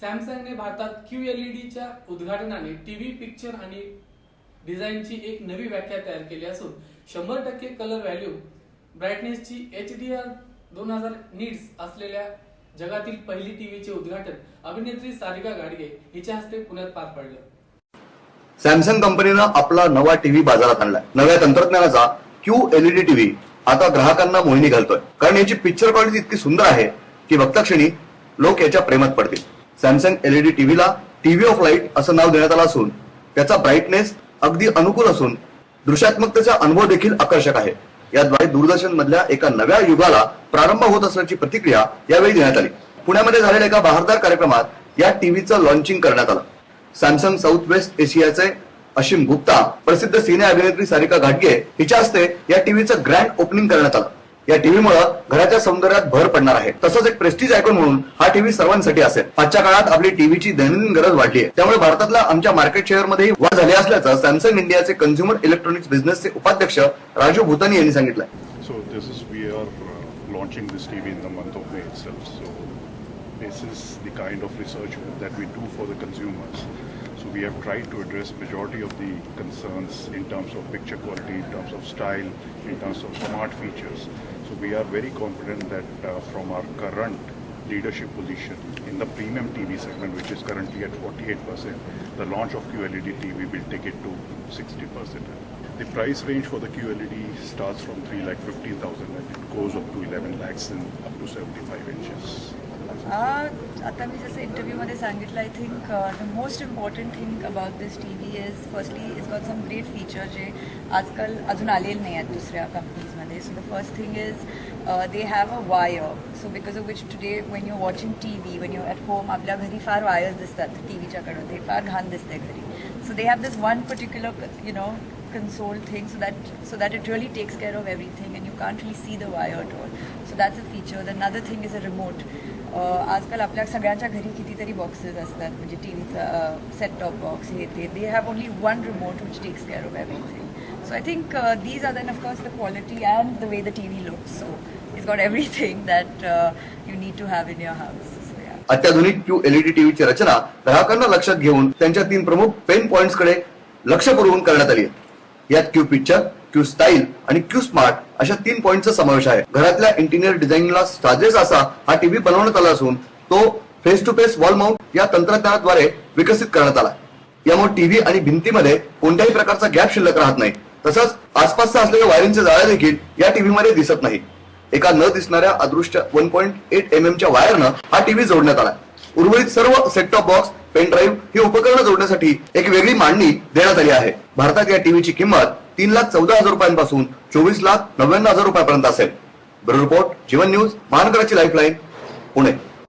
सॅमसंगने भारतात Q L E डीच्या उद्घाटनाने टीव्ही पिक्चर आणि डिझाईनची एक नवी व्याख्या तयार केली असून शंभर टक्के कलर व्हॅल्यू ब्राईटनेसची एच डी आर दोन हजार नीड्स असलेल्या जगातील पहिली टीव्हीचे उद्घाटन अभिनेत्री सारिका गाडगे हिच्या हस्ते पुण्यात पार पडलं. सॅमसंग कंपनीनं आपला नवा टीव्ही बाजारात आणलाय. नव्या तंत्रज्ञानाचा क्यू एलईडी टीव्ही आता ग्राहकांना मोहिनी घालतोय. कारण याची पिक्चर क्वालिटी इतकी सुंदर आहे की भक्तक्षणी लोक याच्या प्रेमात पडतील. सॅमसंग एलईडी टीव्हीला टीव्ही ऑफ लाइट असं नाव देण्यात आलं असून त्याचा ब्राईटनेस अगदी अनुकूल असून दृश्यात्मकतेचा अनुभव देखील आकर्षक आहे. याद्वारे दूरदर्शन मधल्या एका नव्या युगाला प्रारंभ होत असल्याची प्रतिक्रिया यावेळी देण्यात आली. पुण्यामध्ये झालेल्या एका बहारदार कार्यक्रमात या टीव्हीचं लॉन्चिंग करण्यात आलं. सॅमसंग साऊथ वेस्ट एशियाचे अशिम गुप्ता प्रसिद्ध सिने अभिनेत्री सारिका घाटगे हिच्या हस्ते या टीव्हीचं ग्रँड ओपनिंग करण्यात आलं. या टीव्हीमुळे घराच्या सौंदर्यात भर पडणार आहे तसंच एक प्रेस्टिज आयकॉन म्हणून हा टीव्ही सर्वांसाठी असेल आजच्या काळात आपली टीव्हीची दैनंदिन गरज वाढली आहे त्यामुळे भारतातला आमच्या मार्केट शेअरमध्ये वाढ झाली असल्याचं सॅमसंग इंडियाचे कन्झ्युमर इलेक्ट्रॉनिक्स बिझनेसचे उपाध्यक्ष राजू भूतानी यांनी सांगितलंय So this is, we are uh, launching this TV in the month of May itself. So this is the kind of research that we do for the consumers. So we have tried to address majority of the concerns in terms of picture quality, in terms of style, in terms of smart features. So we are very confident that uh, from our current leadership position in the premium TV segment, which is currently at 48%, the launch of QLED TV will take it to 60%. The price range for the QLED starts from 3 lakh 15,000 and it goes up to 11 lakhs and up to 75 inches. Uh, आता मी जसं इंटरव्ह्यूमध्ये सांगितलं I think the most important thing about this T V is firstly is got some great feature जे आजकाल अजून आलेले नाही आहेत दुसऱ्या कंपनीजमध्ये so the first thing is they have a wire so because of which today when you watching T V when you at home आपल्या घरी फार वायर्स दिसतात टी व्हीच्याकडं ते फार घाण दिसते घरी. So they have this one particular you know console thing so that so that it really takes care of everything and you can't really see the wire at all. So that's a feature. The another thing is a remote. uh, आजकाल आपल्या सगळ्यांच्या घरी कितीतरी boxes असतात. म्हणजे T set top box हे ते. They have only one remote which takes care of everything so I think these are then of course the quality and the way the T V looks so it's got everything that you need to have in your house अत्याधुनिक Q LED टीव्हीची रचना ग्राहकांना लक्षात घेऊन त्यांच्या तीन प्रमुख pen पॉइंट्सकडे लक्ष पुरवून करण्यात आली यात क्यू पिक्चर क्यू स्टाईल आणि क्यू स्मार्ट अशा तीन पॉईंटचा समावेश आहे. घरातल्या इंटिरियर डिझाईनला साजेस असा हा टीव्ही बनवण्यात आला असून तो face to face wall mount या तंत्रज्ञानाद्वारे विकसित करण्यात आला. यामुळे टीव्ही आणि भिंतीमध्ये कोणत्याही प्रकारचा गॅप शिल्लक राहत नाही. तसंच आसपासचा असलेल्या वायरिंगचे जाळ्या देखील या टीव्ही मध्ये दिसत नाही. एका न दिसणाऱ्या अदृश्य वन पॉईंट एट एम एमच्या वायरनं हा टीव्ही जोडण्यात आला. उर्वरित सर्व set top box pen drive ही उपकरणं जोडण्यासाठी एक वेगळी मांडणी देण्यात आली आहे. भारतात या टीव्हीची किंमत तीन लाख चौदा हजार रुपयांपासून चोवीस लाख नव्याण्णव हजार रुपयापर्यंत असेल. ब्युरो रिपोर्ट जीवन न्यूज महानगराची लाईफलाईन पुणे.